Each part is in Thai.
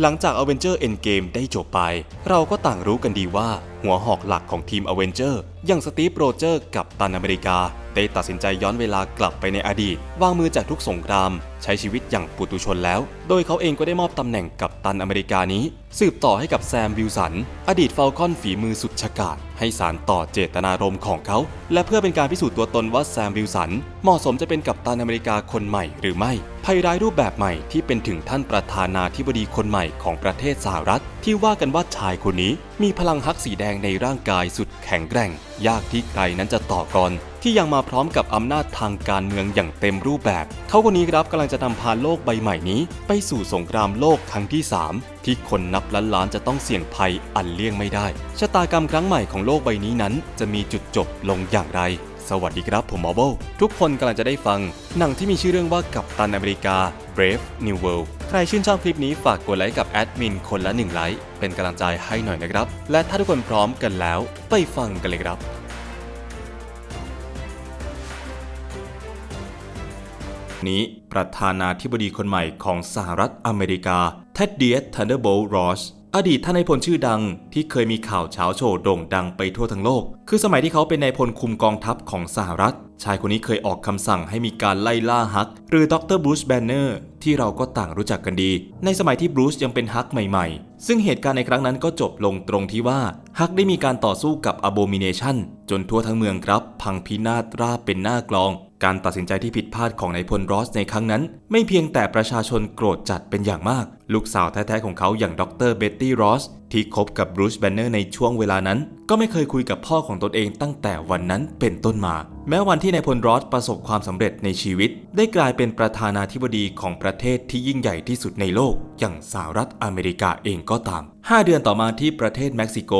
หลังจาก Avenger Endgame ได้จบไป เราก็ต่างรู้กันดีว่าหัวหอกหลักของทีม Avenger อย่างสตีฟโรเจอร์กับตันอเมริกาได้ตัดสินใจย้อนเวลากลับไปในอดีต วางมือจากทุกสงคราม ใช้ชีวิตอย่างปุตุชนแล้ว โดยเขาเองก็ได้มอบตำแหน่งกับตันอเมริกานี้ สืบต่อให้กับแซมวิลสัน อดีตฟลคอนฝีมือสุดฉกาจให้สารต่อเจตนารมณ์ของเขา และเพื่อเป็นการพิสูจน์ตัวตนว่าแซมวิลสัน เหมาะสมจะเป็นกัปตันอเมริกาคนใหม่หรือไม่ภัยร้ายรูปแบบใหม่ที่เป็นถึงท่านประธานาธิบดีคนใหม่ของประเทศสหรัฐ ที่ว่ากันว่าชายคนนี้ มีพลังฮักสีแดงในร่างกายสุดแข็งแกร่งยากที่ใครนั้นจะต่อกรที่ยังมาพร้อมกับอำนาจทางการเมืองอย่างเต็มรูปแบบ เขาคนนี้ครับกำลังจะนำพาโลกใบใหม่นี้ ไปสู่สงครามโลกครั้งที่ 3 ที่คนนับล้านล้านจะต้องเสี่ยงภัยอันเลี่ยงไม่ได้ ชะตากรรมครั้งใหม่ของโลกใบนี้นั้น จะมีจุดจบลงอย่างไร สวัสดีครับผมมอเบลทุกคนกำลังจะได้ฟัง หนังที่มีชื่อเรื่องว่ากัปตันอเมริกา Brave New World ใครชื่นชอบคลิปนี้ฝากกดไลค์กับแอดมินคนละหนึ่งไลค์เป็นกำลังใจให้หน่อยนะครับ และถ้าทุกคนพร้อมกันแล้ว ไปฟังกันเลยครับนี้ประธานาธิบดีคนใหม่ของสหรัฐอเมริกาเท็ดเดียสทันเดอร์โบลรอชอดีตท่านนายพลชื่อดังที่เคยมีข่าวเช้าโชว์โด่งดังไปทั่วทั้งโลก คือสมัยที่เขาเป็นนายพลคุมกองทัพของสหรัฐ ชายคนนี้เคยออกคำสั่งให้มีการไล่ล่าฮัก หรือดรบรูซแบนเนอร์ที่เราก็ต่างรู้จักกันดี ในสมัยที่บรูซยังเป็นฮักใหม่ๆ ซึ่งเหตุการณ์ในครั้งนั้นก็จบลงตรงที่ว่าฮักได้มีการต่อสู้กับ Abomination จนทั่วทั้งเมืองครับ พังพินาศราบเป็นหน้ากลอง การตัดสินใจที่ผิดพลาดของนายพลรอสในครั้งนั้น ไม่เพียงแต่ประชาชนโกรธจัดเป็นอย่างมาก ลูกสาวแท้ๆของเขาอย่างดรเบ็ตตี้รอสที่คบกับบรูซแบนเนอร์ในช่วงเวลานั้น ก็ไม่เคยคุยกับพ่อของตนเองตั้งแต่วันนั้นเป็นต้นมา แม้วันที่นายพลรอสประสบความสำเร็จในชีวิต ได้กลายเป็นประธานาธิบดีของประเทศที่ยิ่งใหญ่ที่สุดในโลก อย่างสหรัฐอเมริกาเองก็ตาม 5 เดือนต่อมาที่ประเทศเม็กซิโก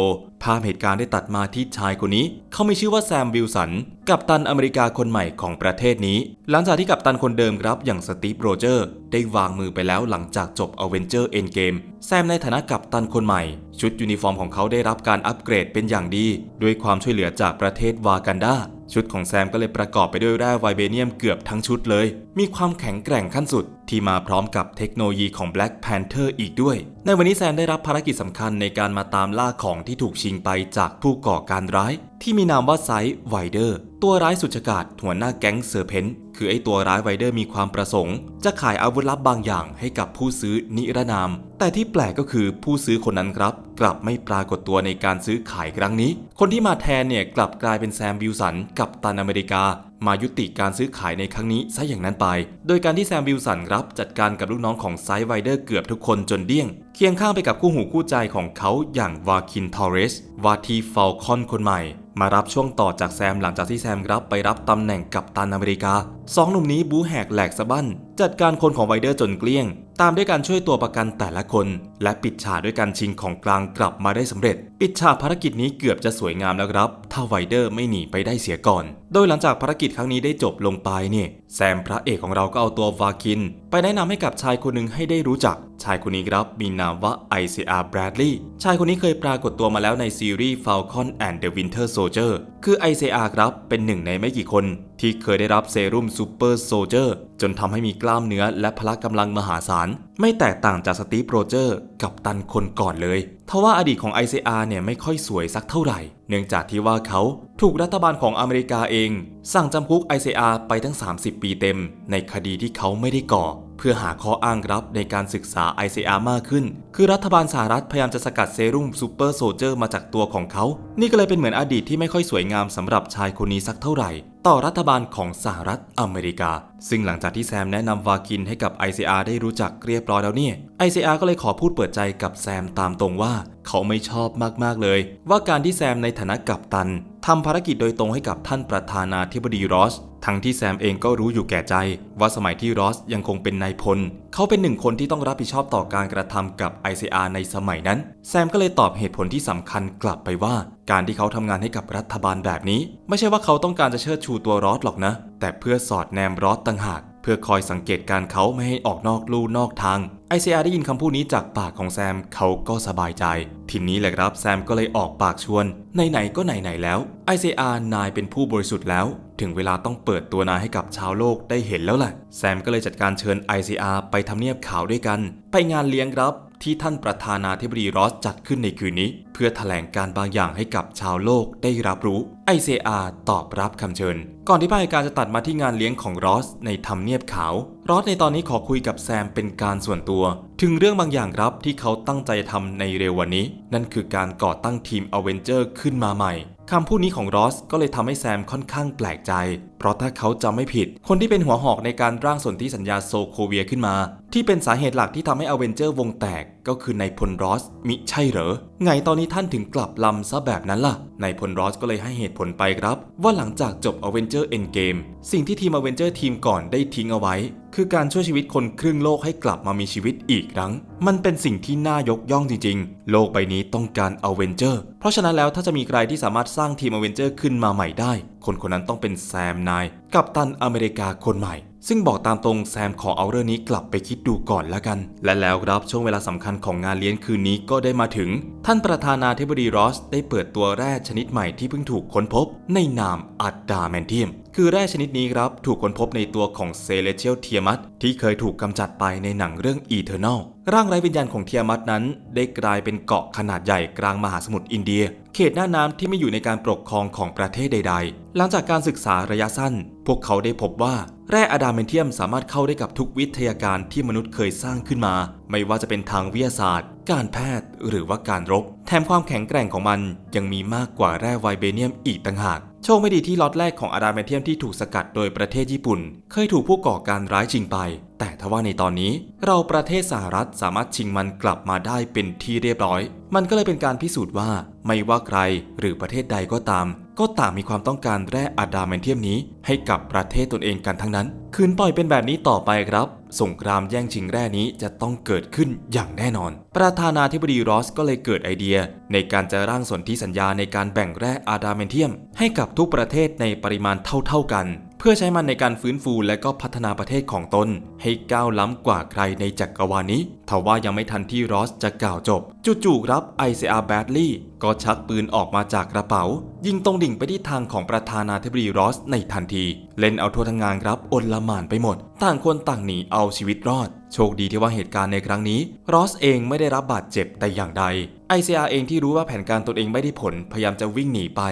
ภาพเหตุการณ์ได้ตัดมาที่ชายคนนี้ เขามีชื่อว่าแซมวิลสัน กัปตันอเมริกาคนใหม่ของประเทศนี้ หลังจากที่กัปตันคนเดิมครับอย่างสตีฟโรเจอร์ได้วางมือไปแล้วหลังจากจบ a v e n g e r Endgame แซมในฐานะกัปตันคนใหม่ ชุดยูนิฟอร์มของเขาได้รับการอัปเกรดเป็นอย่างดี ด้วยความช่วยเหลือจากประเทศวากันดาชุดของแซมก็เลยประกอบไปด้วยแร่ไวเบเนียมเกือบทั้งชุดเลย มีความแข็งแกร่งขั้นสุด ที่มาพร้อมกับเทคโนโลยีของ Black Panther อีกด้วย ในวันนี้แซมได้รับภารกิจสำคัญในการมาตามล่าของที่ถูกชิงไปจากผู้ก่อการร้าย ที่มีนามว่าไซส์ไวเดอร์ ตัวร้ายสุดฉกาจหัวหน้าแก๊งเซอร์เพนคือไอตัวร้ายไวเดอร์มีความประสงค์ จะขายอาวุธลับบางอย่างให้กับผู้ซื้อนิรนาม แต่ที่แปลกก็คือผู้ซื้อคนนั้นครับ กลับไม่ปรากฏตัวในการซื้อขายครั้งนี้ คนที่มาแทนเนี่ยกลับกลายเป็นแซมวิลสันกับตันอเมริกา มายุติการซื้อขายในครั้งนี้ซะอย่างนั้นไป โดยการที่แซมวิลสันรับจัดการกับลูกน้องของไซส์ไวเดอร์เกือบทุกคนจนเดี้ยง เคียงข้างไปกับคู่หูคู่ใจของเขาอย่างวาคินทอร์เรสวาทีฟอลคอนคนใหม่มารับช่วงต่อจากแซมหลังจากที่แซมรับไปรับตำแหน่งกับตันอเมริกา สองหนุ่มนี้บูแหกแหลกสะบั้น จัดการคนของไวเดอร์จนเกลี้ยง ตามด้วยการช่วยตัวประกันแต่ละคน และปิดฉากด้วยการชิงของกลางกลับมาได้สำเร็จ ปิดฉากภารกิจนี้เกือบจะสวยงามแล้วครับ ถ้าไวเดอร์ไม่หนีไปได้เสียก่อน โดยหลังจากภารกิจครั้งนี้ได้จบลงไปเนี่ยแซมพระเอกของเราก็เอาตัววาคิน ไปแนะนำให้กับชายคนหนึ่งให้ได้รู้จัก ชายคนนี้ครับมีนามว่า ICR Bradley ชายคนนี้เคยปรากฏตัวมาแล้วในซีรีส์ Falcon and the Winter Soldier คือ ICR ครับเป็นหนึ่งในไม่กี่คน ที่เคยได้รับเซรุ่มซูเปอร์โซเจอร์จนทำให้มีกล้ามเนื้อและพละกำลังมหาศาลไม่แตกต่างจากสตีฟโรเจอร์กับตันคนก่อนเลยทว่าอดีตของ ICR เนี่ยไม่ค่อยสวยสักเท่าไหร่ เนื่องจากที่ว่าเขาถูกรัฐบาลของอเมริกาเอง สั่งจำคุก ICR ไปทั้ง 30 ปีเต็ม ในคดีที่เขาไม่ได้ก่อ เพื่อหาข้ออ้างรับในการศึกษา ICR มากขึ้น คือรัฐบาลสหรัฐพยายามจะสกัดเซรุ่มซูเปอร์โซเจอร์มาจากตัวของเขา นี่ก็เลยเป็นเหมือนอดีตที่ไม่ค่อยสวยงามสำหรับชายคนนี้สักเท่าไหร่ต่อรัฐบาลของสหรัฐอเมริกา ซึ่งหลังจากที่แซมแนะนำวากินให้กับ ICR ได้รู้จักเรียบร้อยแล้วเนี่ย ICR ก็เลยขอพูดเปิดใจกับแซมตามตรงว่า เขาไม่ชอบมากๆเลย ว่าการที่แซมในฐานะกัปตันทำภารกิจโดยตรงให้กับท่านประธานาธิบดีรอส ทั้งที่แซมเองก็รู้อยู่แก่ใจ ว่าสมัยที่รอสยังคงเป็นนายพล เขาเป็นหนึ่งคนที่ต้องรับผิดชอบต่อการกระทำกับ ICR ในสมัยนั้น แซมก็เลยตอบเหตุผลที่สำคัญกลับไปว่าการที่เขาทำงานให้กับรัฐบาลแบบนี้ ไม่ใช่ว่าเขาต้องการจะเชิดชูตัวรอสหรอกนะ แต่เพื่อสอดแนมรอสต่างหาก เพื่อคอยสังเกตการเขาไม่ให้ออกนอกลู่นอกทาง ICR ได้ยินคำพูดนี้จากปากของแซมเขาก็สบายใจ ทีนี้แหละครับแซมก็เลยออกปากชวนไหนๆก็ไหนๆแล้ว ICR นายเป็นผู้บริสุทธิ์แล้ว ถึงเวลาต้องเปิดตัวนายให้กับชาวโลกได้เห็นแล้วแหละแซมก็เลยจัดการเชิญ ICR ไปทำเนียบข่าวด้วยกัน ไปงานเลี้ยงครับ ที่ท่านประธานาธิบดีรอสจัดขึ้นในคืนนี้ เพื่อแถลงการบางอย่างให้กับชาวโลกได้รับรู้ ICR ตอบรับคำเชิญ ก่อนที่ภายการจะตัดมาที่งานเลี้ยงของรอสในทำเนียบขาว รอสในตอนนี้ขอคุยกับแซมเป็นการส่วนตัว ถึงเรื่องบางอย่างครับที่เขาตั้งใจทำในเร็ววันนี้ นั่นคือการก่อตั้งทีมอเวนเจอร์ขึ้นมาใหม่คำพูดนี้ของรอสก็เลยทำให้แซมค่อนข้างแปลกใจ เพราะถ้าเขาจำไม่ผิด คนที่เป็นหัวหอกในการร่างสนธิสัญญาโซโคเวียขึ้นมา ที่เป็นสาเหตุหลักที่ทำให้อเวนเจอร์วงแตกก็คือนายพลรอส มิใช่เหรอ ไงตอนนี้ท่านถึงกลับลำซะแบบนั้นล่ะนายพลรอสก็เลยให้เหตุผลไปครับ ว่าหลังจากจบอเวนเจอร์เอ็นเกมสิ่งที่ทีมอเวนเจอร์ทีมก่อนได้ทิ้งเอาไว้ คือการช่วยชีวิตคนครึ่งโลกให้กลับมามีชีวิตอีกครั้ง มันเป็นสิ่งที่น่ายกย่องจริงๆ โลกใบนี้ต้องการอเวนเจอร์เพราะฉะนั้นแล้วถ้าจะมีใครที่สามารถสร้างทีมอเวนเจอร์ขึ้นมาใหม่ได้คนคนนั้นต้องเป็นแซมนาย กับตันอเมริกาคนใหม่ ซึ่งบอกตามตรงแซมขอเอาเรื่องนี้กลับไปคิดดูก่อนแล้วกัน และแล้วครับช่วงเวลาสำคัญของงานเลี้ยงคืนนี้ก็ได้มาถึง ท่านประธานาธิบดีรอสได้เปิดตัวแร่ชนิดใหม่ที่เพิ่งถูกค้นพบ ในนามอัดดาแมนเทียม คือแร่ชนิดนี้ครับถูกค้นพบในตัวของเซเลเชียลเทียมัสที่เคยถูกกำจัดไปในหนังเรื่อง Eternal ร่างไร้วิญญาณของเทียมัสนั้น ได้กลายเป็นเกาะขนาดใหญ่กลางมหาสมุทรอินเดีย เขตหน้าน้ำที่ไม่อยู่ในการปกครองของประเทศใด ๆ หลังจากการศึกษาระยะสั้น พวกเขาได้พบว่าแร่อะดามนเทียมสามารถเข้าได้กับทุกวิทยาการที่มนุษย์เคยสร้างขึ้นมา ไม่ว่าจะเป็นทางวิทยาศาสตร์ การแพทย์ หรือว่าการรบ แถมความแข็งแกร่งของมันยังมีมากกว่าแร่ไวเบเนียมอีกต่างหาก โชคไม่ดีที่ล็อตแรกของอะดามนเทียมที่ถูกสกัดโดยประเทศญี่ปุ่น เคยถูกผู้ก่อการร้ายชิงไปแต่ทว่าในตอนนี้เราประเทศสหรัฐสามารถชิงมันกลับมาได้เป็นที่เรียบร้อย มันก็เลยเป็นการพิสูจน์ว่าไม่ว่าใครหรือประเทศใดก็ตาม ก็ต่างมีความต้องการแร่อะดามนเทียมนี้ ให้กับประเทศตนเองกันทั้งนั้น คืนปล่อยเป็นแบบนี้ต่อไปครับ สงครามแย่งชิงแร่นี้จะต้องเกิดขึ้นอย่างแน่นอน ประธานาธิบดีรอสก็เลยเกิดไอเดีย ในการจะร่างสนธิสัญญาในการแบ่งแร่อะดามนเทียม ให้กับทุกประเทศในปริมาณเท่า ๆกัน พื่อใช้มันในการฟื้นฟูและก็พัฒนาประเทศของตน ให้ก้าวล้ำกว่าใครในจักรวาลนี้ทว่ายังไม่ทันที่รอสจะกล่าวจบ จู่ๆรับ ICR Bradley ก็ชักปืนออกมาจากกระเป๋า ยิงตรงดิ่งไปที่ทางของประธานาธิบดีรอสในทันที เล่นเอาทั่วทั้งงานครับอนละหมานไปหมด ต่างคนต่างหนีเอาชีวิตรอด โชคดีที่ว่าเหตุการณ์ในครั้งนี้รอสเองไม่ได้รับบาดเจ็บแต่อย่างใด ICR เองที่รู้ว่าแผนการตนเองไม่ได้ผลพยายามจะวิ่งหนีไป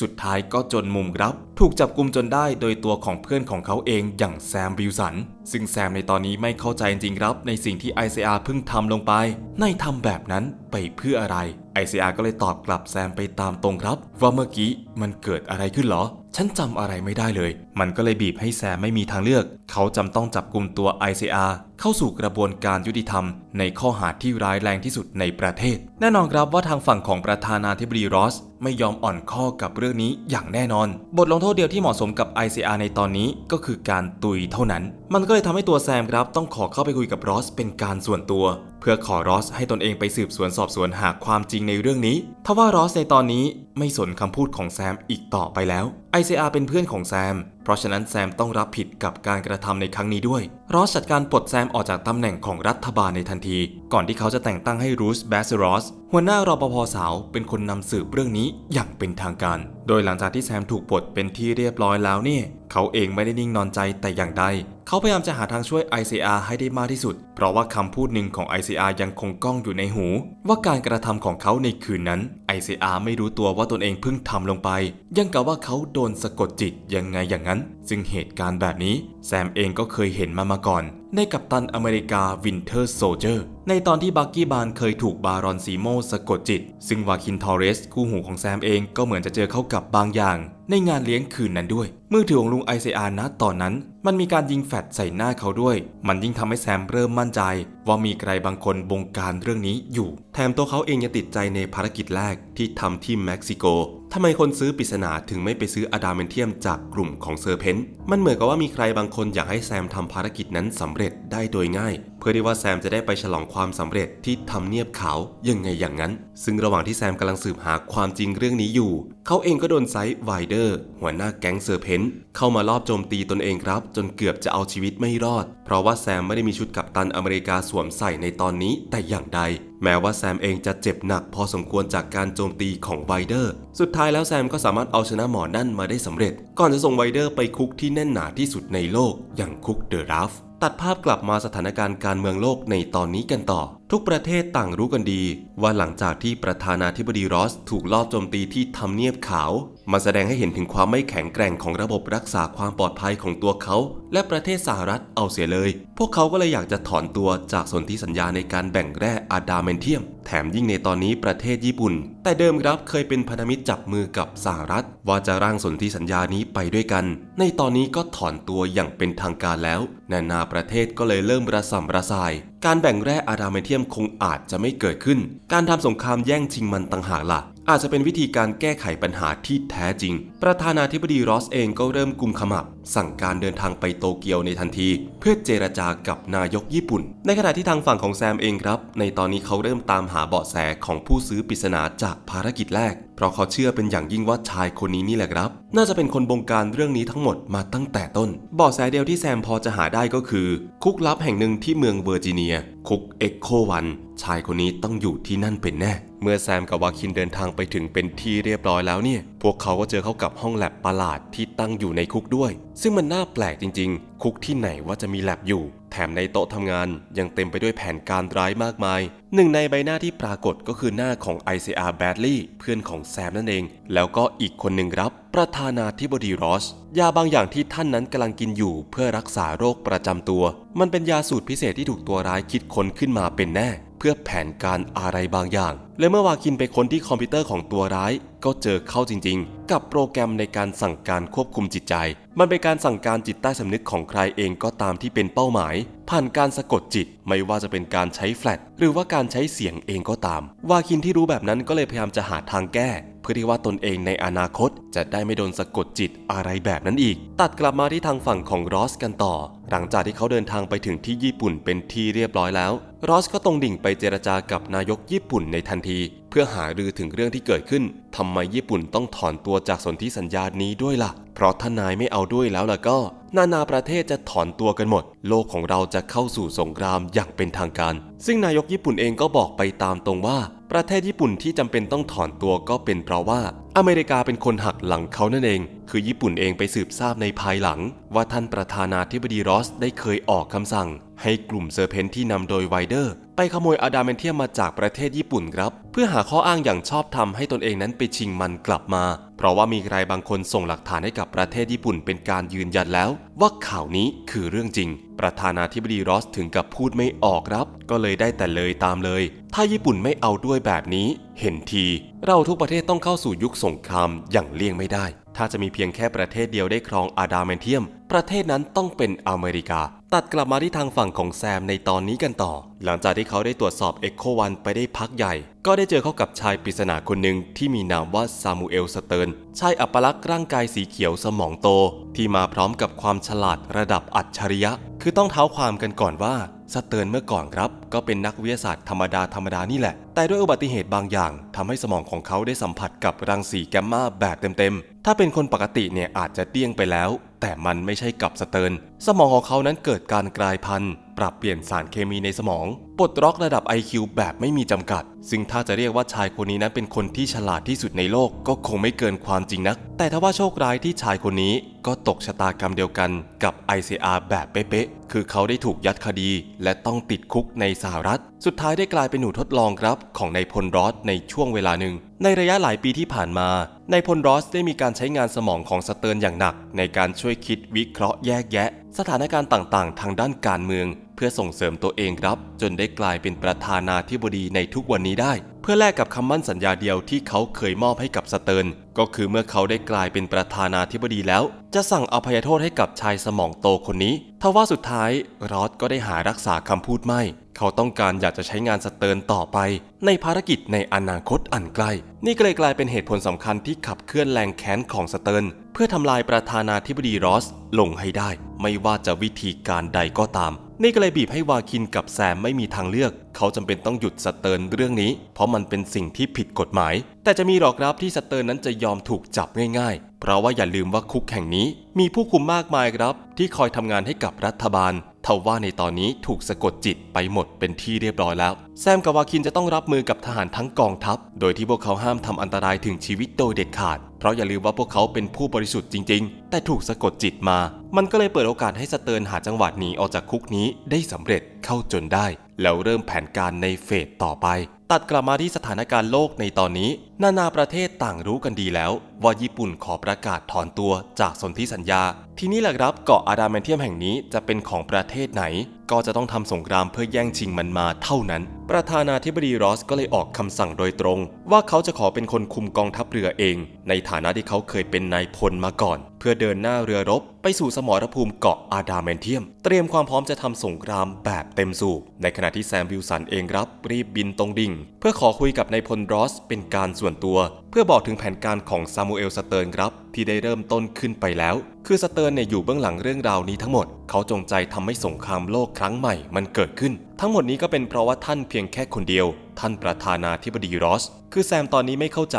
สุดท้ายก็จนมุมครับ ถูกจับกุมจนได้โดยตัวของเพื่อนของเขาเองอย่างแซมบิวสัน ซึ่งแซมในตอนนี้ไม่เข้าใจจริงครับ ในสิ่งที่ ICR เพิ่งทำลงไป ในทำแบบนั้นไปเพื่ออะไร ICR ก็เลยตอบกลับแซมไปตามตรงครับ ว่าเมื่อกี้มันเกิดอะไรขึ้นเหรอ ฉันจำอะไรไม่ได้เลย มันก็เลยบีบให้แซมไม่มีทางเลือก เขาจำต้องจับกลุ่มตัว ICR เข้าสู่กระบวนการยุติธรรม ในข้อหาที่ร้ายแรงที่สุดในประเทศ แน่นอนครับว่าทางฝั่งของประธานาธิบดีรอส ไม่ยอมอ่อนข้อกับเรื่องนี้อย่างแน่นอน บทลงโทษเดียวที่เหมาะสมกับ ICR ในตอนนี้ก็คือการตุยเท่านั้น มันก็เลยทำให้ตัวแซมครับต้องขอเข้าไปคุยกับรอสเป็นการส่วนตัว เพื่อขอรอสให้ตนเองไปสืบสวนสอบสวนหาความจริงในเรื่องนี้ทว่ารอสในตอนนี้ไม่สนคำพูดของแซมอีกต่อไปแล้ว ICR เป็นเพื่อนของแซม ราะฉะนั้นแซมต้องรับผิดกับการกระทำในครั้งนี้ด้วยรอสจัดการปลดแซมออกจากตำแหน่งของรัฐบาลในทันที ก่อนที่เขาจะแต่งตั้งให้รูสแบสรอสหัวหน้ารปภสาวเป็นคนนำสืบเรื่องนี้อย่างเป็นทางการ โดยหลังจากที่แซมถูกปลดเป็นที่เรียบร้อยแล้วเนี่ย เขาเองไม่ได้นิ่งนอนใจแต่อย่างใด เขาพยายามจะหาทางช่วย ICR ให้ได้มากที่สุด ราะว่าคำพูดหนึ่งของ ICR ยังคงก้องอยู่ในหู ว่าการกระทำของเขาในคืนนั้น ICR ไม่รู้ตัวว่าตนเองเพิ่งทำลงไป ยังกับว่าเขาโดนสะกดจิตยังไงอย่างนั้น ซึ่งเหตุการณ์แบบนี้ แซมเองก็เคยเห็นมามาก่อน ในกัปตันอเมริกาวินเทอร์โซเจอร์ในตอนที่บักกี้บานเคยถูกบารอนซีโมสะกดจิต ซึ่งวาคินทอเรสคู่หูของแซมเองก็เหมือนจะเจอเข้ากับบางอย่าง ในงานเลี้ยงคืนนั้นด้วย มือถือของลุงไอเซอานะตอนนั้น มันมีการยิงแฟดใส่หน้าเขาด้วย มันยิ่งทำให้แซมเริ่มมั่นใจว่ามีใครบางคนบงการเรื่องนี้อยู่ แถมตัวเขาเองยังติดใจในภารกิจแรกที่ทำที่เม็กซิโก ทำไมคนซื้อปริศนาถึงไม่ไปซื้ออะดามเมนเทียมจากกลุ่มของเซอร์เพนต์มันเหมือนกับว่ามีใครบางคนอยากให้แซมทำภารกิจนั้นสำเร็จได้โดยง่าย เพื่อที่ว่าแซมจะได้ไปฉลองความสำเร็จที่ทำเนียบขาวยังไงอย่างนั้น ซึ่งระหว่างที่แซมกำลังสืบหาความจริงเรื่องนี้อยู่ เขาเองก็โดนไซต์ไวเดอร์หัวหน้าแก๊งเซอร์เพนต์เข้ามารอบโจมตีตนเองครับ จนเกือบจะเอาชีวิตไม่รอด เพราะว่าแซมไม่ได้มีชุดกัปตันอเมริกาสวมใส่ในตอนนี้แต่อย่างใด แม้ว่าแซมเองจะเจ็บหนักพอสมควรจากการโจมตีของไวเดอร์ สุดท้ายแล้วแซมก็สามารถเอาชนะหมอนั่นมาได้สำเร็จ ก่อนจะส่งไวเดอร์ไปคุกที่แน่นหนาที่สุดในโลก อย่างคุกเดอะราฟตัดภาพกลับมาสถานการณ์การเมืองโลกในตอนนี้กันต่อ ทุกประเทศต่างรู้กันดี ว่าหลังจากที่ประธานาธิบดีรอส ถูกลอบโจมตีที่ทำเนียบขาว มาแสดงให้เห็นถึงความไม่แข็งแกร่งของระบบรักษาความปลอดภัยของตัวเขา และประเทศสหรัฐเอาเสียเลย พวกเขาก็เลยอยากจะถอนตัวจากสนธิสัญญาในการแบ่งแร่อะดามนเทียม แถมยิ่งในตอนนี้ประเทศญี่ปุ่น แต่เดิมครับเคยเป็นพันธมิตรจับมือกับสหรัฐ ว่าจะร่างสนธิสัญญานี้ไปด้วยกัน ในตอนนี้ก็ถอนตัวอย่างเป็นทางการแล้ว นานาประเทศก็เลยเริ่มระส่ำระสาย การแบ่งแร่อาดามเทียมคงอาจจะไม่เกิดขึ้น การทำสงครามแย่งชิงมันต่างหากล่ะ อาจจะเป็นวิธีการแก้ไขปัญหาที่แท้จริง ประธานาธิบดีรอสเองก็เริ่มกุมขมับ สั่งการเดินทางไปโตเกียวในทันที เพื่อเจรจากับนายกญี่ปุ่น ในขณะที่ทางฝั่งของแซมเองครับ ในตอนนี้เขาเริ่มตามหาเบาะแสของผู้ซื้อปริศนาจากภารกิจแรก เพราะเขาเชื่อเป็นอย่างยิ่งว่าชายคนนี้นี่แหละครับ น่าจะเป็นคนบงการเรื่องนี้ทั้งหมดมาตั้งแต่ต้นเบาะแสเดียวที่แซมพอจะหาได้ก็คือ คุกลับแห่งหนึ่งที่เมืองเวอร์จิเนีย คุกเอ็กโควันชายคนนี้ต้องอยู่ที่นั่นเป็นแน่ เมื่อแซมกับวาคินเดินทางไปถึงเป็นที่เรียบร้อยแล้วเนี่ย พวกเขาก็เจอเข้ากับห้องแลบประหลาดที่ตั้งอยู่ในคุกด้วย ซึ่งมันน่าแปลกจริง ๆ คุกที่ไหนว่าจะมีแลบอยู่ แถมในโต๊ะทำงานยังเต็มไปด้วยแผนการร้ายมากมาย หนึ่งในใบหน้าที่ปรากฏก็คือหน้าของ ICR Bradley เพื่อนของแซมนั่นเอง แล้วก็อีกคนหนึ่งครับ ประธานาธิบดีรอส ยาบางอย่างที่ท่านนั้นกำลังกินอยู่ เพื่อรักษาโรคประจำตัว มันเป็นยาสูตรพิเศษที่ถูกตัวร้ายคิดค้นขึ้นมาเป็นแน่ เพื่อแผนการอะไรบางอย่าง และเมื่อวาคินไปค้นที่คอมพิวเตอร์ของตัวร้าย ก็เจอเข้าจริง ๆ กับโปรแกรมในการสั่งการควบคุมจิตใจ มันเป็นการสั่งการจิตใต้สำนึกของใครเองก็ตามที่เป็นเป้าหมาย ผ่านการสะกดจิตไม่ว่าจะเป็นการใช้แฟลชหรือว่าการใช้เสียงเองก็ตาม วาคินที่รู้แบบนั้นก็เลยพยายามจะหาทางแก้เพื่อที่ว่าตนเองในอนาคตจะได้ไม่โดนสะกดจิตอะไรแบบนั้นอีก ตัดกลับมาที่ทางฝั่งของรอสกันต่อ หลังจากที่เขาเดินทางไปถึงที่ญี่ปุ่นเป็นที่เรียบร้อยแล้ว รอสก็ตรงดิ่งไปเจรจากับนายกญี่ปุ่นในทันที เพื่อหารือถึงเรื่องที่เกิดขึ้นทำไมญี่ปุ่นต้องถอนตัวจากสนธิสัญญานี้ด้วยล่ะ เพราะถ้านายไม่เอาด้วยแล้วล่ะก็ นานาประเทศจะถอนตัวกันหมด โลกของเราจะเข้าสู่สงครามอย่างเป็นทางการ ซึ่งนายกญี่ปุ่นเองก็บอกไปตามตรงว่า ประเทศญี่ปุ่นที่จำเป็นต้องถอนตัวก็เป็นเพราะว่า อเมริกาเป็นคนหักหลังเขานั่นเอง คือญี่ปุ่นเองไปสืบทราบในภายหลัง ว่าท่านประธานาธิบดีรอสได้เคยออกคำสั่ง ให้กลุ่มเซอร์เพนที่นำโดยไวเดอร์ ไปขโมยอะดามนเทียมมาจากประเทศญี่ปุ่นครับ เพื่อหาข้ออ้างอย่างชอบธรรมให้ตนเองนั้นไปชิงมันกลับมา เพราะว่ามีใครบางคนส่งหลักฐานให้กับประเทศญี่ปุ่นเป็นการยืนยันแล้ว ว่าข่าวนี้คือเรื่องจริง ประธานาธิบดีรอสถึงกับพูดไม่ออกครับ ก็เลยได้แต่เลยตามเลย ถ้าญี่ปุ่นไม่เอาด้วยแบบนี้ เห็นที เราทุกประเทศต้องเข้าสู่ยุคสงครามอย่างเลี่ยงไม่ได้ ถ้าจะมีเพียงแค่ประเทศเดียวได้ครองอาดามนเทียม ประเทศนั้นต้องเป็นอเมริกา ตัดกลับมาที่ทางฝั่งของแซมในตอนนี้กันต่อ หลังจากที่เขาได้ตรวจสอบเอ็กโควันไปได้พักใหญ่ ก็ได้เจอเข้ากับชายปริศนาคนหนึ่งที่มีนามว่าซามูเอลสเติร์นชายอัปลักษณ์ร่างกายสีเขียวสมองโต ที่มาพร้อมกับความฉลาดระดับอัจฉริยะ คือต้องเท้าความกันก่อนว่าสเติร์นเมื่อก่อนครับ ก็เป็นนักวิทยาศาสตร์ธรรมดาธรรมดานี่แหละ แต่ด้วยอุบัติเหตุบางอย่างทำให้สมองของเขาได้สัมผัสกับรังสีแกมมาแบบเต็มๆถ้าเป็นคนปกติเนี่ยอาจจะเดี้ยงไปแล้ว แต่มันไม่ใช่กับสเติร์นสมองของเขานั้นเกิดการกลายพันธุ์ปรับเปลี่ยนสารเคมีในสมอง ปลดล็อกระดับ IQ แบบไม่มีจำกัด ซึ่งถ้าจะเรียกว่าชายคนนี้นั้นเป็นคนที่ฉลาดที่สุดในโลกก็คงไม่เกินความจริงนัก แต่ถ้าว่าโชคร้ายที่ชายคนนี้ก็ตกชะตากรรมเดียวกันกับ ICR แบบเป๊ะๆ คือเขาได้ถูกยัดคดี และต้องติดคุกในสหรัฐ สุดท้ายได้กลายเป็นหนูทดลองครับของนายพลรอสในช่วงเวลาหนึ่ง ในระยะหลายปีที่ผ่านมา นายพลรอสได้มีการใช้งานสมองของสเติร์นอย่างหนัก ในการช่วยคิดวิเคราะห์แยกแยะ สถานการณ์ต่างๆ ทางด้านการเมือง เพื่อส่งเสริมตัวเองครับ จนได้กลายเป็นประธานาธิบดีในทุกวันนี้ได้ เพื่อแลกกับคำมั่นสัญญาเดียวที่เขาเคยมอบให้กับสเติร์นก็คือเมื่อเขาได้กลายเป็นประธานาธิบดีแล้ว จะสั่งอภัยโทษให้กับชายสมองโตคนนี้ทว่าสุดท้ายรอสก็ได้หารักษาคำพูดไม่ เขาต้องการอยากจะใช้งานสเติร์นต่อไป ในภารกิจในอนาคตอันใกล้ นี่ก็เลยกลายเป็นเหตุผลสำคัญที่ขับเคลื่อนแรงแค้นของสเติร์นเพื่อทำลายประธานาธิบดีรอสลงให้ได้ ไม่ว่าจะวิธีการใดก็ตาม นี่ก็เลยบีบให้วาคินกับแซมไม่มีทางเลือก เขาจำเป็นต้องหยุดสเติร์นเรื่องนี้ เพราะมันเป็นสิ่งที่ผิดกฎหมาย แต่จะมีหรอกครับที่สเติร์นนั้นจะยอมถูกจับง่ายๆ เพราะว่าอย่าลืมว่าคุกแห่งนี้ มีผู้คุมมากมายครับ ที่คอยทำงานให้กับรัฐบาล ทว่าในตอนนี้ถูกสะกดจิตไปหมดเป็นที่เรียบร้อยแล้ว แซมกับวาคินจะต้องรับมือกับทหารทั้งกองทัพ โดยที่พวกเขาห้ามทำอันตรายถึงชีวิตโดยเด็ดขาด เพราะอย่าลืมว่าพวกเขาเป็นผู้บริสุทธิ์จริง ๆ แต่ถูกสะกดจิตมา มันก็เลยเปิดโอกาสให้สเติร์นหาจังหวะหนีออกจากคุกนี้ได้สำเร็จเข้าจนได้ แล้วเริ่มแผนการในเฟสต่อไป ตัดกลับมาที่สถานการณ์โลกในตอนนี้ นานาประเทศต่างรู้กันดีแล้ว ว่าญี่ปุ่นขอประกาศถอนตัวจากสนธิสัญญา ทีนี้แหละครับเกาะอาดามนเทียมแห่งนี้จะเป็นของประเทศไหน ก็จะต้องทำสงครามเพื่อแย่งชิงมันมาเท่านั้น ประธานาธิบดีรอสก็เลยออกคำสั่งโดยตรง ว่าเขาจะขอเป็นคนคุมกองทัพเรือเอง ในฐานะที่เขาเคยเป็นนายพลมาก่อน เพื่อเดินหน้าเรือรบไปสู่สมรภูมิเกาะอาดามนเทียม เตรียมความพร้อมจะทำสงครามแบบเต็มสูบ ในขณะที่แซมวิลสันเองรับรีบบินตรงดิ่ง เพื่อขอคุยกับนายพลรอสเป็นการส่วนตัว เพื่อบอกถึงแผนการของซามูเอลสเติร์นครับที่ได้เริ่มต้นขึ้นไปแล้ว คือสเติร์นเนี่ยอยู่เบื้องหลังเรื่องราวนี้ทั้งหมด เขาจงใจทำให้สงครามโลกครั้งใหม่มันเกิดขึ้น ทั้งหมดนี้ก็เป็นเพราะว่าท่านเพียงแค่คนเดียว ท่านประธานาธิบดีรอส คือแซมตอนนี้ไม่เข้าใจ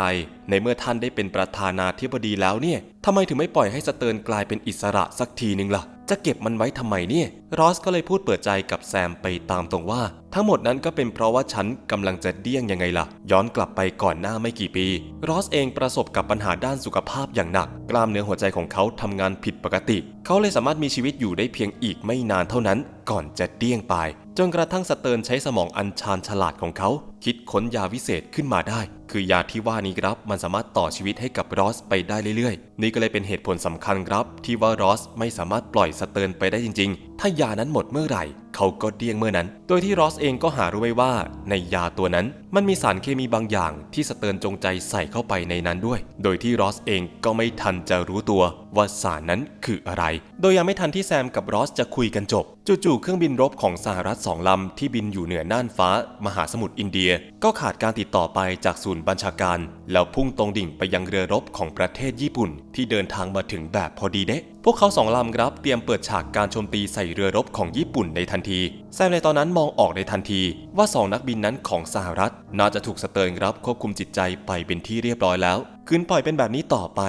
ในเมื่อท่านได้เป็นประธานาธิบดีแล้วเนี่ยทำไมถึงไม่ปล่อยให้สเติร์นกลายเป็นอิสระสักทีนึงล่ะ จะเก็บมันไว้ทำไมเนี่ย รอสก็เลยพูดเปิดใจกับแซมไปตามตรงว่า ทั้งหมดนั้นก็เป็นเพราะว่าฉันกำลังจะเดี้ยงยังไงล่ะ ย้อนกลับไปก่อนหน้าไม่กี่ปี รอสเองประสบกับปัญหาด้านสุขภาพอย่างหนัก กล้ามเนื้อหัวใจของเขาทำงานผิดปกติ เขาเลยสามารถมีชีวิตอยู่ได้เพียงอีกไม่นานเท่านั้น ก่อนจะเดี้ยงไป จนกระทั่งสเติร์นใช้สมองอันชาญฉลาดของเขา คิดค้นยาวิเศษขึ้นมาได้ คือยาที่ว่านี้ครับมันสามารถต่อชีวิตให้กับรอสไปได้เรื่อยๆ นี่ก็เลยเป็นเหตุผลสำคัญครับ ที่ว่ารอสไม่สามารถปล่อยสเติร์นไปได้จริงๆ ถ้ายานั้นหมดเมื่อไหร่ เขาก็เดี้ยงเมื่อนั้น โดยที่รอสเองก็หารู้ไว้ว่า ในยาตัวนั้นมันมีสารเคมีบางอย่างที่สเติร์นจงใจใส่เข้าไปในนั้นด้วย โดยที่รอสเองก็ไม่ทันจะรู้ตัวว่าสารนั้นคืออะไร โดยยังไม่ทันที่แซมกับรอสจะคุยกันจบ จู่ๆเครื่องบินรบของสหรัฐสองลำที่บินอยู่เหนือน่านฟ้า มหาสมุทรอินเดีย ก็ขาดการติดต่อไปจากศูนย์บัญชาการ แล้วพุ่งตรงดิ่งไปยังเรือรบของประเทศญี่ปุ่น ที่เดินทางมาถึงแบบพอดีเดะพวกเขาสองลำครับเตรียมเปิดฉากการโจมตีใส่เรือรบของญี่ปุ่นในทันที แซมในตอนนั้นมองออกในทันทีว่าสองนักบินนั้นของสหรัฐ น่าจะถูกสเติร์นครับควบคุมจิตใจไปเป็นที่เรียบร้อยแล้ว คืนปล่อยเป็นแบบนี้ต่อไป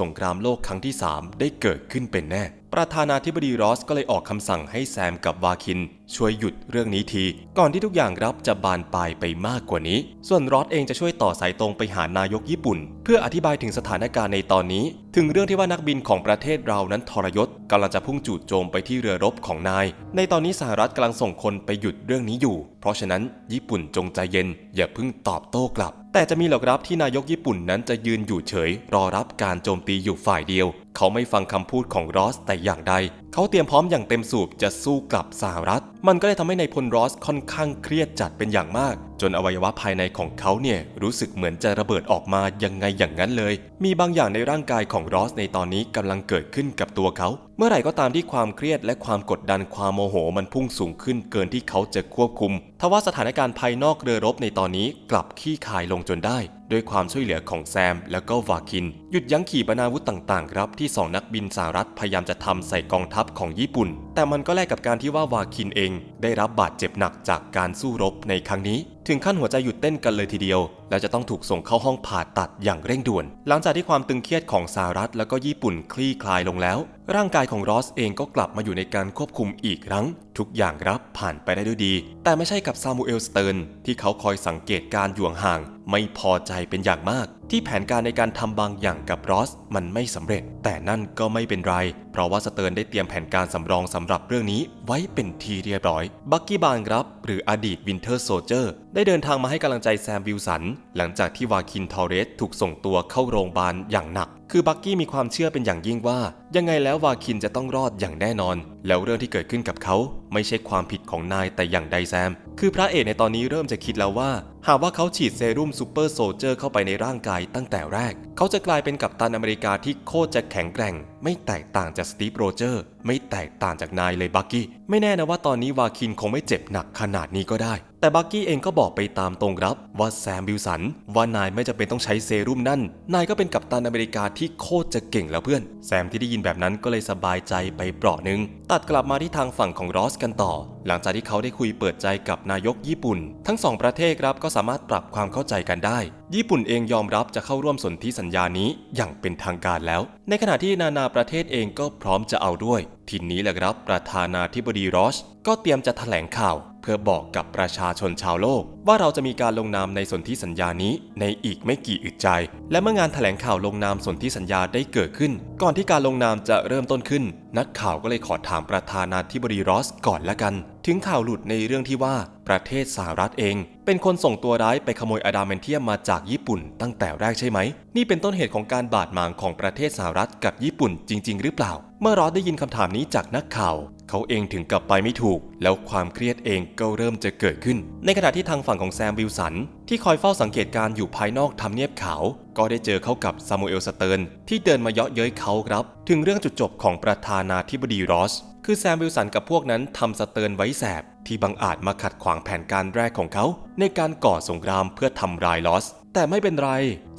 สงครามโลกครั้งที่ 3 ได้เกิดขึ้นเป็นแน่ ประธานาธิบดีรอสก็เลยออกคำสั่งให้แซมกับวาคิน ช่วยหยุดเรื่องนี้ที ก่อนที่ทุกอย่างรับจะบานปลายไปมากกว่านี้ ส่วนรอสเองจะช่วยต่อสายตรงไปหานายกญี่ปุ่น เพื่ออธิบายถึงสถานการณ์ในตอนนี้ ถึงเรื่องที่ว่านักบินของประเทศเรานั้นทรยศกำลังจะพุ่งจู่โจมไปที่เรือรบของนาย ในตอนนี้สหรัฐกำลังส่งคนไปหยุดเรื่องนี้อยู่เพราะฉะนั้นญี่ปุ่นจงใจเย็นอย่าเพิ่งตอบโต้กลับ แต่จะมีหรอกครับที่นายกญี่ปุ่นนั้นจะยืนอยู่เฉย รอรับการโจมตีอยู่ฝ่ายเดียว เขาไม่ฟังคำพูดของรอสแต่อย่างใดเขาเตรียมพร้อมอย่างเต็มสูบจะสู้กลับสหรัฐ มันก็เลยทำให้ในายพลรอสค่อนข้างเครียดจัดเป็นอย่างมาก จนอวัยวะภายในของเขาเนี่ยรู้สึกเหมือนจะระเบิดออกมายังไงอย่างนั้นเลย มีบางอย่างในร่างกายของรอสในตอนนี้กำลังเกิดขึ้นกับตัวเขา เมื่อไหร่ก็ตามที่ความเครียดและความกดดันความโมโหมันพุ่งสูงขึ้นเกินที่เขาจะควบคุมทว่าสถานการณ์ภายนอกเรือรบในตอนนี้กลับขี้คายลงจนได้ ด้วยความช่วยเหลือของแซมและก็วาคิน หยุดยั้งขีปนาวุธต่างๆ ครับ ที่สองนักบินสหรัฐพยายามจะทำใส่กองทัพของญี่ปุ่น แต่มันก็แลกกับการที่ว่าวาคินเอง ได้รับบาดเจ็บหนักจากการสู้รบในครั้งนี้ถึงขั้นหัวใจหยุดเต้นกันเลยทีเดียว และจะต้องถูกส่งเข้าห้องผ่าตัดอย่างเร่งด่วน หลังจากที่ความตึงเครียดของสหรัฐแล้วก็ญี่ปุ่นคลี่คลายลงแล้ว ร่างกายของรอสเองก็กลับมาอยู่ในการควบคุมอีกครั้ง ทุกอย่างรับผ่านไปได้ด้วยดี แต่ไม่ใช่กับซามูเอลสเติร์นที่เขาคอยสังเกตการอยู่ห่าง ไม่พอใจเป็นอย่างมาก ที่แผนการในการทำบางอย่างกับรอสมันไม่สำเร็จ แต่นั่นก็ไม่เป็นไร เพราะว่าสเติร์นได้เตรียมแผนการสำรองสำหรับเรื่องนี้ไว้เป็นทีเรียบร้อย บักกี้บานครับ หรืออดีตวินเทอร์โซเจอร์ได้เดินทางมาให้กำลังใจแซมวิลสัน หลังจากที่วาคินทอเรสถูกส่งตัวเข้าโรงพยาบาลอย่างหนัก คือบักกี้มีความเชื่อเป็นอย่างยิ่งว่า ยังไงแล้ววาคินจะต้องรอดอย่างแน่นอน แล้วเรื่องที่เกิดขึ้นกับเขา ไม่ใช่ความผิดของนายแต่อย่างใดแซม คือพระเอกในตอนนี้เริ่มจะคิดแล้วว่า หากว่าเขาฉีดเซรุ่มซูเปอร์โซเจอร์เข้าไปในร่างกายตั้งแต่แรก เขาจะกลายเป็นกัปตันอเมริกาที่โคตรจะแข็งแกร่ง ไม่แตกต่างจากสตีฟโรเจอร์ไม่แตกต่างจากนายเลยบักกี้ไม่แน่นะว่าตอนนี้วาคินคงไม่เจ็บหนักขนาดนี้ก็ได้ แต่บักกี้เองก็บอกไปตามตรงรับ ว่าแซมบิลสัน ว่านายไม่จำเป็นต้องใช้เซรุ่มนั่น นายก็เป็นกัปตันอเมริกาที่โคตรจะเก่งแล้วเพื่อน แซมที่ได้ยินแบบนั้นก็เลยสบายใจไปเปราะหนึ่งตัดกลับมาที่ทางฝั่งของรอสกันต่อ หลังจากที่เขาได้คุยเปิดใจกับนายกญี่ปุ่น ทั้งสองประเทศครับก็สามารถปรับความเข้าใจกันได้ ญี่ปุ่นเองยอมรับจะเข้าร่วมสนธิสัญญานี้อย่างเป็นทางการแล้ว ในขณะที่นานาประเทศเองก็พร้อมจะเอาด้วย ทีนี้แหละครับประธานาธิบดีรอสก็เตรียมจะแถลงข่าว พื่อบอกกับประชาชนชาวโลก ว่าเราจะมีการลงนามในสนธิสัญญานี้ในอีกไม่กี่อึดใจ และเมื่องานแถลงข่าวลงนามสนธิสัญญาได้เกิดขึ้น ก่อนที่การลงนามจะเริ่มต้นขึ้น นักข่าวก็เลยขอถามประธานาธิบดีรอสก่อนละกัน ถึงข่าวหลุดในเรื่องที่ว่าประเทศสหรัฐเอง เป็นคนส่งตัวร้ายไปขโมยอะดามเมนเทียมมาจากญี่ปุ่น ตั้งแต่แรกใช่ไหม นี่เป็นต้นเหตุของการบาดหมางของประเทศสหรัฐกับญี่ปุ่นจริง ๆ หรือเปล่า เมื่อรอสได้ยินคำถามนี้จากนักข่าว เขาเองถึงกลับไปไม่ถูก แล้วความเครียดเองก็เริ่มจะเกิดขึ้น ในขณะที่ทางฝั่งของแซมวิลสัน ที่คอยเฝ้าสังเกตการ์อยู่ภายนอกทำเนียบขาว ก็ได้เจอเข้ากับซามูเอลสเติร์นที่เดินมาเยาะเย้ยเขาครับ ถึงเรื่องจุดจบของประธานาธิบดีรอส คือแซมวิลสันกับพวกนั้นทำสเติร์นไว้แสบ ที่บังอาจมาขัดขวางแผนการแรกของเขา ในการก่อสงครามเพื่อทำลายลอส แต่ไม่เป็นไร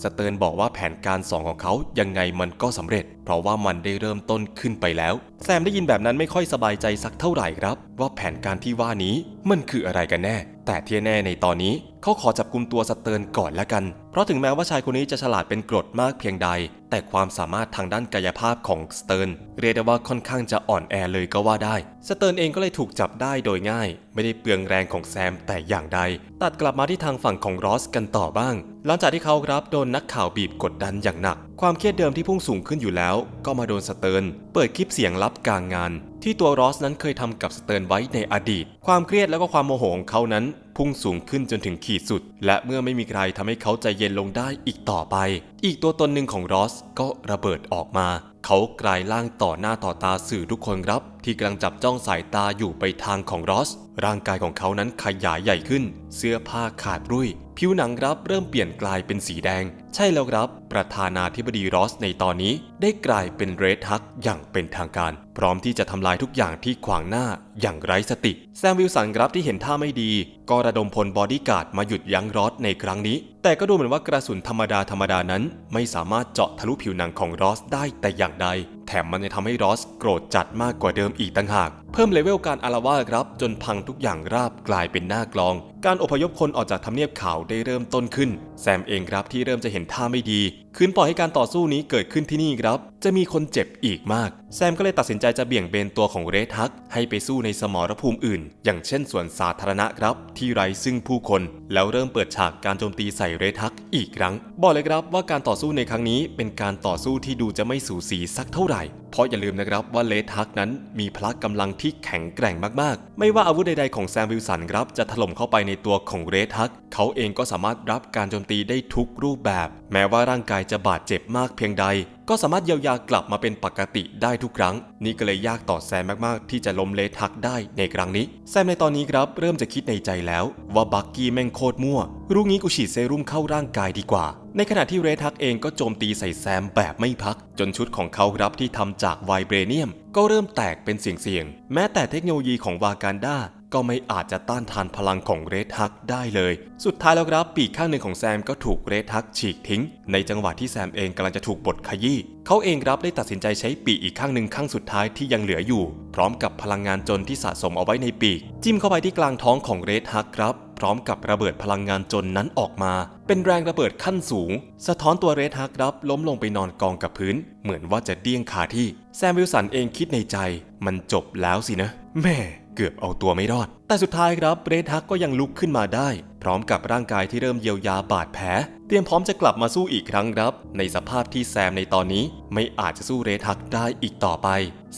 สเติร์นบอกว่าแผนการสองของเขายังไงมันก็สำเร็จ เพราะว่ามันได้เริ่มต้นขึ้นไปแล้ว แซมได้ยินแบบนั้นไม่ค่อยสบายใจสักเท่าไหร่ครับ ว่าแผนการที่ว่านี้มันคืออะไรกันแน่ แต่ที่แน่ในตอนนี้เขาขอจับกลุ่มตัวสเติร์นก่อนละกัน เพราะถึงแม้ว่าชายคนนี้จะฉลาดเป็นกรดมากเพียงใด แต่ความสามารถทางด้านกายภาพของสเติร์นเรียกได้ว่าค่อนข้างจะอ่อนแอเลยก็ว่าได้ สเติร์นเองก็เลยถูกจับได้โดยง่าย ไม่ได้เปลืองแรงของแซมแต่อย่างใด ตัดกลับมาที่ทางฝั่งของรอสกันต่อบ้าง หลังจากที่เขาครับโดนนักข่าวบีบกดดันอย่างหนัก ความเครียดเดิมที่พุ่งสูงขึ้นอยู่แล้ว ก็มาโดนสเติร์นเปิดคลิปเสียงลับกลางงาน ที่ตัวรอสนั้นเคยทำกับสเติร์นไว้ในอดีต ความเครียดแล้วก็ความโมโหของเขานั้น พุ่งสูงขึ้นจนถึงขีดสุด และเมื่อไม่มีใครทำให้เขาใจเย็นลงได้อีกต่อไป อีกตัวตนหนึ่งของรอสก็ระเบิดออกมา เขากลายร่างต่อหน้าต่อตาสื่อทุกคนครับ ที่กำลังจับจ้องสายตาอยู่ไปทางของรอส ร่างกายของเขานั้นขยายใหญ่ขึ้น เสื้อผ้าขาดรุ่ย ผิวหนังครับเริ่มเปลี่ยนกลายเป็นสีแดง ใช่แล้วครับ ประธานาธิบดีรอสในตอนนี้ ได้กลายเป็นเรดฮักอย่างเป็นทางการ พร้อมที่จะทำลายทุกอย่างที่ขวางหน้าอย่างไร้สติ แซมวิลสันครับที่เห็นท่าไม่ดี ก็ระดมพลบอดี้การ์ดมาหยุดยั้งรอสในครั้งนี้ แต่ก็ดูเหมือนว่ากระสุนธรรมดาธรรมดานั้น ไม่สามารถเจาะทะลุผิวหนังของรอสได้แต่อย่างใด แถมมันยังทำให้รอสโกรธจัดมากกว่าเดิมอีกต่างหาก เพิ่มเลเวลการอารวาสครับ จนพังทุกอย่างราบกลายเป็นหน้ากลอง การอพยพคนออกจากทำเนียบขาวได้เริ่มต้นขึ้น แซมเองครับที่เริ่มจะเห็นท่าไม่ดี คืนปล่อยให้การต่อสู้นี้เกิดขึ้นที่นี่ครับ จะมีคนเจ็บอีกมาก แซมก็เลยตัดสินใจจะเบี่ยงเบนตัวของเรดฮัก ให้ไปสู้ในสมรภูมิอื่น อย่างเช่นสวนสาธารณะครับ ที่ไร้ซึ่งผู้คน แล้วเริ่มเปิดฉากการโจมตีใส่เรดฮักอีกครั้ง บอกเลยครับว่าการต่อสู้ในครั้งนี้เป็นการต่อสู้ที่ดูจะไม่สูสีสักเท่าไหร่ เพราะอย่าลืมนะครับว่าเลทักนั้นมีพละกำลังที่แข็งแกร่งมากๆ ไม่ว่าอาวุธใดๆของแซมวิลสันครับจะถล่มเข้าไปในตัวของเลทัก เขาเองก็สามารถรับการโจมตีได้ทุกรูปแบบ แม้ว่าร่างกายจะบาดเจ็บมากเพียงใด ก็สามารถเยียวยากลับมาเป็นปกติได้ทุกครั้ง นี่ก็เลยยากต่อแซมมากๆ ที่จะล้มเลดฮักได้ในครั้งนี้ แซมในตอนนี้ครับเริ่มจะคิดในใจแล้ว ว่าบักกี้แม่งโคตรมั่ว รู้งี้กูฉีดเซรุ่มเข้าร่างกายดีกว่า ในขณะที่เรดฮักเองก็โจมตีใส่แซมแบบไม่พัก จนชุดของเขาครับที่ทำจากไวเบรเนียม ก็เริ่มแตกเป็นเสียงๆแม้แต่เทคโนโลยีของวากันดา ก็ไม่อาจจะต้านทานพลังของเรดฮักได้เลย สุดท้ายแล้วครับปีกข้างหนึ่งของแซมก็ถูกเรดฮักฉีกทิ้ง ในจังหวะที่แซมเองกำลังจะถูกบดขยี้เขาเองครับได้ตัดสินใจใช้ปีกอีกข้างหนึ่งข้างสุดท้ายที่ยังเหลืออยู่ พร้อมกับพลังงานจนที่สะสมเอาไว้ในปีก จิ้มเข้าไปที่กลางท้องของเรดฮักครับพร้อมกับระเบิดพลังงานจนนั้นออกมา เป็นแรงระเบิดขั้นสูง สะท้อนตัวเรดฮักครับล้มลงไปนอนกองกับพื้น เหมือนว่าจะเดี้ยงคาที่ แซมวิลสันเองคิดในใจ มันจบแล้วสินะ แม่ เกือบเอาตัวไม่รอด แต่สุดท้ายครับเรดฮักก็ยังลุกขึ้นมาได้ พร้อมกับร่างกายที่เริ่มเยียวยาบาดแผล เตรียมพร้อมจะกลับมาสู้อีกครั้งครับ ในสภาพที่แซมในตอนนี้ไม่อาจจะสู้เรดฮักได้อีกต่อไป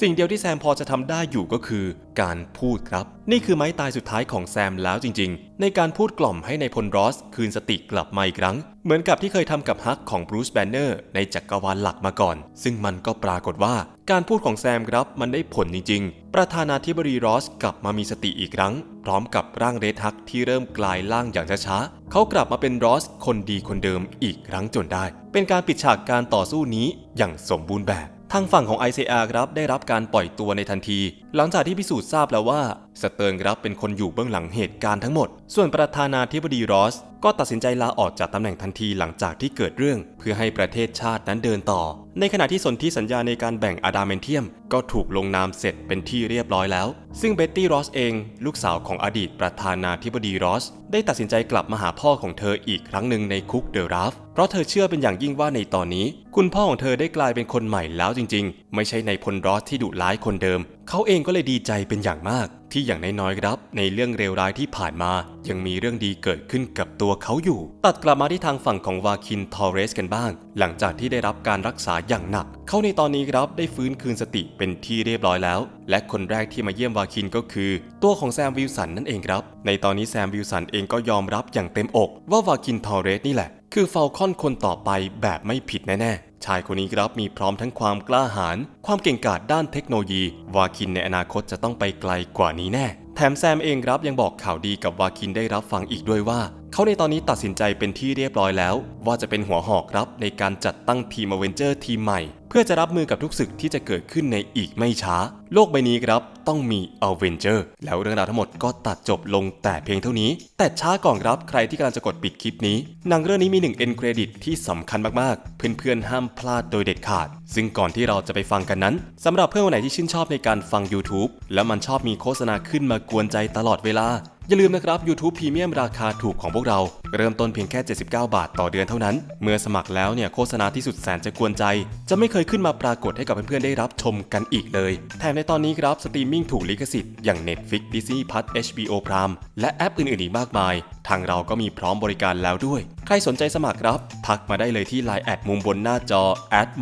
สิ่งเดียวที่แซมพอจะทำได้อยู่ก็คือ การพูดครับ นี่คือไม้ตายสุดท้ายของแซมแล้วจริง ๆ ในการพูดกล่อมให้ในายพลรอส คืนสติกลับมาอีกครั้ง เหมือนกับที่เคยทำกับฮักของบรูซแบนเนอร์ในจักรวาลหลักมาก่อน ซึ่งมันก็ปรากฏว่า การพูดของแซมครับมันได้ผลจริงๆ ประธานาธิบดีรอสกลับมามีสติอีกครั้งพร้อมกับร่างเรทักที่เริ่มกลายร่างอย่างช้าๆ เขากลับมาเป็นรอสคนดีคนเดิมอีกครั้งจนได้ เป็นการปิดฉากการต่อสู้นี้อย่างสมบูรณ์แบบ ทางฝั่งของ ICR ครับได้รับการปล่อยตัวในทันที หลังจากที่พิสูจน์ทราบแล้วว่าสเติร์นรับเป็นคนอยู่เบื้องหลังเหตุการณ์ทั้งหมด ส่วนประธานาธิบดีรอส ก็ตัดสินใจลาออกจากตำแหน่งทันทีหลังจากที่เกิดเรื่อง เพื่อให้ประเทศชาตินั้นเดินต่อ ในขณะที่สนธิสัญญาในการแบ่งอะดามเมนเทียม ก็ถูกลงนามเสร็จเป็นที่เรียบร้อยแล้ว ซึ่งเบ็ตตี้รอสเอง ลูกสาวของอดีตประธานาธิบดีรอส ได้ตัดสินใจกลับมาหาพ่อของเธออีกครั้งหนึ่งในคุกเดอะราฟเพราะเธอเชื่อเป็นอย่างยิ่งว่าในตอนนี้ คุณพ่อของเธอได้กลายเป็นคนใหม่แล้วจริง ๆ ไม่ใช่ในพลรอสที่ดุร้ายคนเดิมเขาเองก็เลยดีใจเป็นอย่างมาก ที่อย่างน้อยๆครับ ในเรื่องเลวร้ายที่ผ่านมา ยังมีเรื่องดีเกิดขึ้นกับตัวเขาอยู่ ตัดกลับมาที่ทางฝั่งของวาคินทอเรสกันบ้าง หลังจากที่ได้รับการรักษาอย่างหนัก เขาในตอนนี้ครับได้ฟื้นคืนสติเป็นที่เรียบร้อยแล้ว และคนแรกที่มาเยี่ยมวาคินก็คือ ตัวของแซมวิลสันนั่นเองครับ ในตอนนี้แซมวิลสันเองก็ยอมรับอย่างเต็มอก ว่าวาคินทอเรสนี่แหละ คือเฟลคอนคนต่อไปแบบไม่ผิดแน่ๆ ชายคนนี้ครับมีพร้อมทั้งความกล้าหาญความเก่งกาจด้านเทคโนโลยี วาคินในอนาคตจะต้องไปไกลกว่านี้แน่ แถมแซมเองครับยังบอกข่าวดีกับวาคินได้รับฟังอีกด้วยว่า เขาในตอนนี้ตัดสินใจเป็นที่เรียบร้อยแล้ว ว่าจะเป็นหัวหอกครับในการจัดตั้งทีมอเวนเจอร์ทีมใหม่ เพื่อจะรับมือกับทุกศึกที่จะเกิดขึ้นในอีกไม่ช้า โลกใบนี้ครับต้องมีอเวนเจอร์แล้วเรื่องราวทั้งหมดก็ตัดจบลงแต่เพียงเท่านี้ แต่ช้าก่อนครับใครที่กำลังจะกดปิดคลิปนี้หนังเรื่องนี้มีหนึ่งเอ็นเครดิตที่สำคัญมากๆ เพื่อนๆห้ามพลาดโดยเด็ดขาด ซึ่งก่อนที่เราจะไปฟังกันนั้นสำหรับเพื่อนคนไหนที่ชื่นชอบในการฟัง YouTube แล้วมันชอบมีโฆษณาขึ้นมากวนใจตลอดเวลา อย่าลืมนะครับ YouTube Premium ราคาถูกของพวกเรา เริ่มต้นเพียงแค่ 79 บาทต่อเดือนเท่านั้น เมื่อสมัครแล้วเนี่ยโฆษณาที่สุดแสนจะกวนใจ จะไม่เคยขึ้นมาปรากฏให้กับเพื่อนๆได้รับชมกันอีกเลย แถมในตอนนี้ครับสตรีมมิ่งถูกลิขสิทธิ์อย่าง Netflix Disney Plus HBO Prime และแอปอื่นๆอีกมากมายทางเราก็มีพร้อมบริการแล้วด้วย ใครสนใจสมัครครับ ทักมาได้เลยที่ Line แอดมุมบนหน้าจอ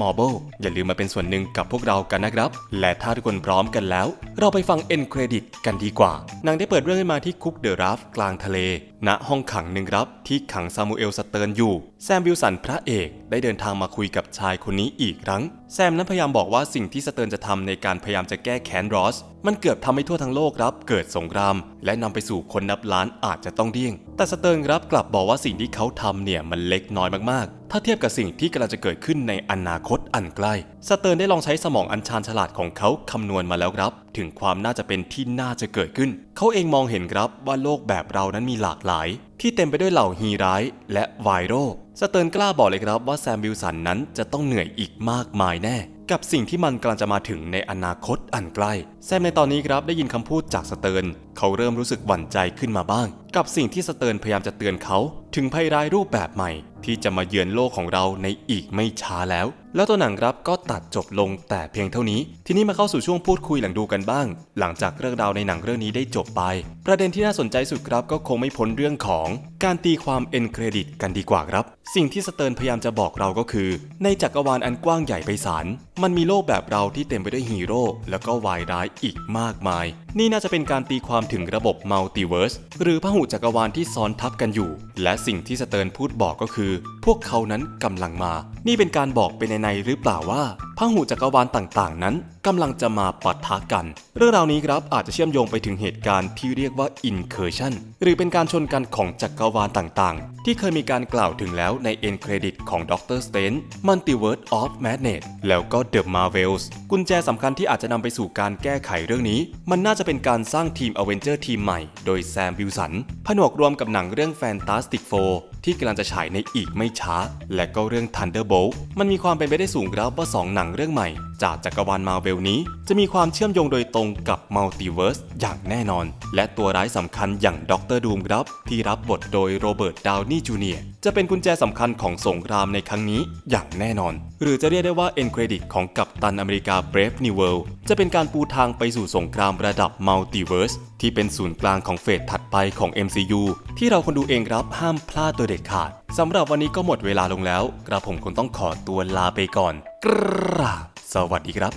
@mobile อย่าลืมมาเป็นส่วนหนึ่งกับพวกเรากันนะครับ และถ้าทุกคนพร้อมกันแล้ว เราไปฟัง End Credit กันดีกว่านังได้เปิดเรื่องขึ้นมาที่คุกเดอะราฟกลางทะเล ณห้องขังหนึ่งครับ ที่ขังซามูเอลสเติร์นอยู่ แซมวิลสันพระเอกได้เดินทางมาคุยกับชายคนนี้อีกครั้ง แซมนั้นพยายามบอกว่าสิ่งที่สเติร์นจะทำในการพยายามจะแก้แค้นรอสมันเกือบทำให้ทั่วทั้งโลกครับเกิดสงคราม และนำไปสู่คนนับล้านอาจจะต้องเดี่ยง แต่สเติร์นครับกลับบอกว่าสิ่งที่เขาทำเนี่ยมันเล็กน้อยมากๆ ถ้าเทียบกับสิ่งที่กำลังจะเกิดขึ้นในอนาคตอันใกล้ สเติร์นได้ลองใช้สมองอันชาญฉลาดของเขาคำนวณมาแล้วครับ ถึงความน่าจะเป็นที่น่าจะเกิดขึ้น เขาเองมองเห็นครับว่าโลกแบบเรานั้นมีหลากหลาย ที่เต็มไปด้วยเหล่าฮีร้ายและไวโรสเติร์นกล้าบอกเลยครับว่าแซมวิลสันนั้นจะต้องเหนื่อยอีกมากมายแน่ กับสิ่งที่มันกำลังจะมาถึงในอนาคตอันใกล้ แซมในตอนนี้ครับได้ยินคำพูดจากสเติร์นเขาเริ่มรู้สึกหวั่นใจขึ้นมาบ้าง กับสิ่งที่สเติร์นพยายามจะเตือนเขา ถึงภัยร้ายรูปแบบใหม่ ที่จะมาเยือนโลกของเราในอีกไม่ช้าแล้ว แล้วตัวหนังครับก็ตัดจบลงแต่เพียงเท่านี้ ทีนี้มาเข้าสู่ช่วงพูดคุยหลังดูกันบ้าง หลังจากเรื่องราวในหนังเรื่องนี้ได้จบไป ประเด็นที่น่าสนใจสุดครับก็คงไม่พ้นเรื่องของ การตีความเอ็นเครดิตกันดีกว่าครับ สิ่งที่สเติร์นพยายามจะบอกเราก็คือ ในจักรวาลอันกว้างใหญ่ไพศาลมันมีโลกแบบเราที่เต็มไปด้วยฮีโร่แล้วก็วายร้ายอีกมากมาย นี่น่าจะเป็นการตีความถึงระบบมัลติเวิร์สหรือพหุจักรวาลที่ซ้อนทับกันอยู่ และสิ่งที่สเติร์นพูดบอกก็คือพวกเขานั้นกำลังมา นี่เป็นการบอกเป็นในๆหรือเปล่าว่าพหุจักรวาลต่างๆ นั้น กำลังจะมาปะทะกัน เรื่องราวนี้ครับอาจจะเชื่อมโยงไปถึงเหตุการณ์ที่เรียกว่า incursion หรือเป็นการชนกันของจักรวาลต่างๆ ที่เคยมีการกล่าวถึงแล้วใน end credit ของ Doctor Strange Multiverse of Madness แล้วก็ The Marvels กุญแจสำคัญที่อาจจะนำไปสู่การแก้ไขเรื่องนี้ มันน่าจะเป็นการสร้างทีม Avenger ทีมใหม่ โดยแซมวิลสันผนวกรวมกับหนังเรื่อง Fantastic Four ที่กำลังจะฉายในอีกไม่ช้า และก็เรื่อง Thunderbolt มันมีความเป็นไปได้สูงครับว่า 2 หนังเรื่องใหม่ จากจักรวาลมาเวลนี้จะมีความเชื่อมโยงโดยตรงกับมัลติเวิร์สอย่างแน่นอน และตัวร้ายสำคัญอย่างด็อกเตอร์ดูมครับ ที่รับบทโดยโรเบิร์ตดาวนี่จูเนียร์จะเป็นกุญแจสำคัญของสงครามในครั้งนี้อย่างแน่นอน หรือจะเรียกได้ว่าเอ็นเครดิตของกัปตันอเมริกา Brave New World จะเป็นการปูทางไปสู่สงครามระดับมัลติเวิร์สที่เป็นศูนย์กลางของเฟสถัดไปของ MCU ที่เราคนดูเองครับห้ามพลาดโดยเด็ดขาดสำหรับวันนี้ก็หมดเวลาลงแล้ว กระผมคงต้องขอตัวลาไปก่อนกราบสวัสดีครับ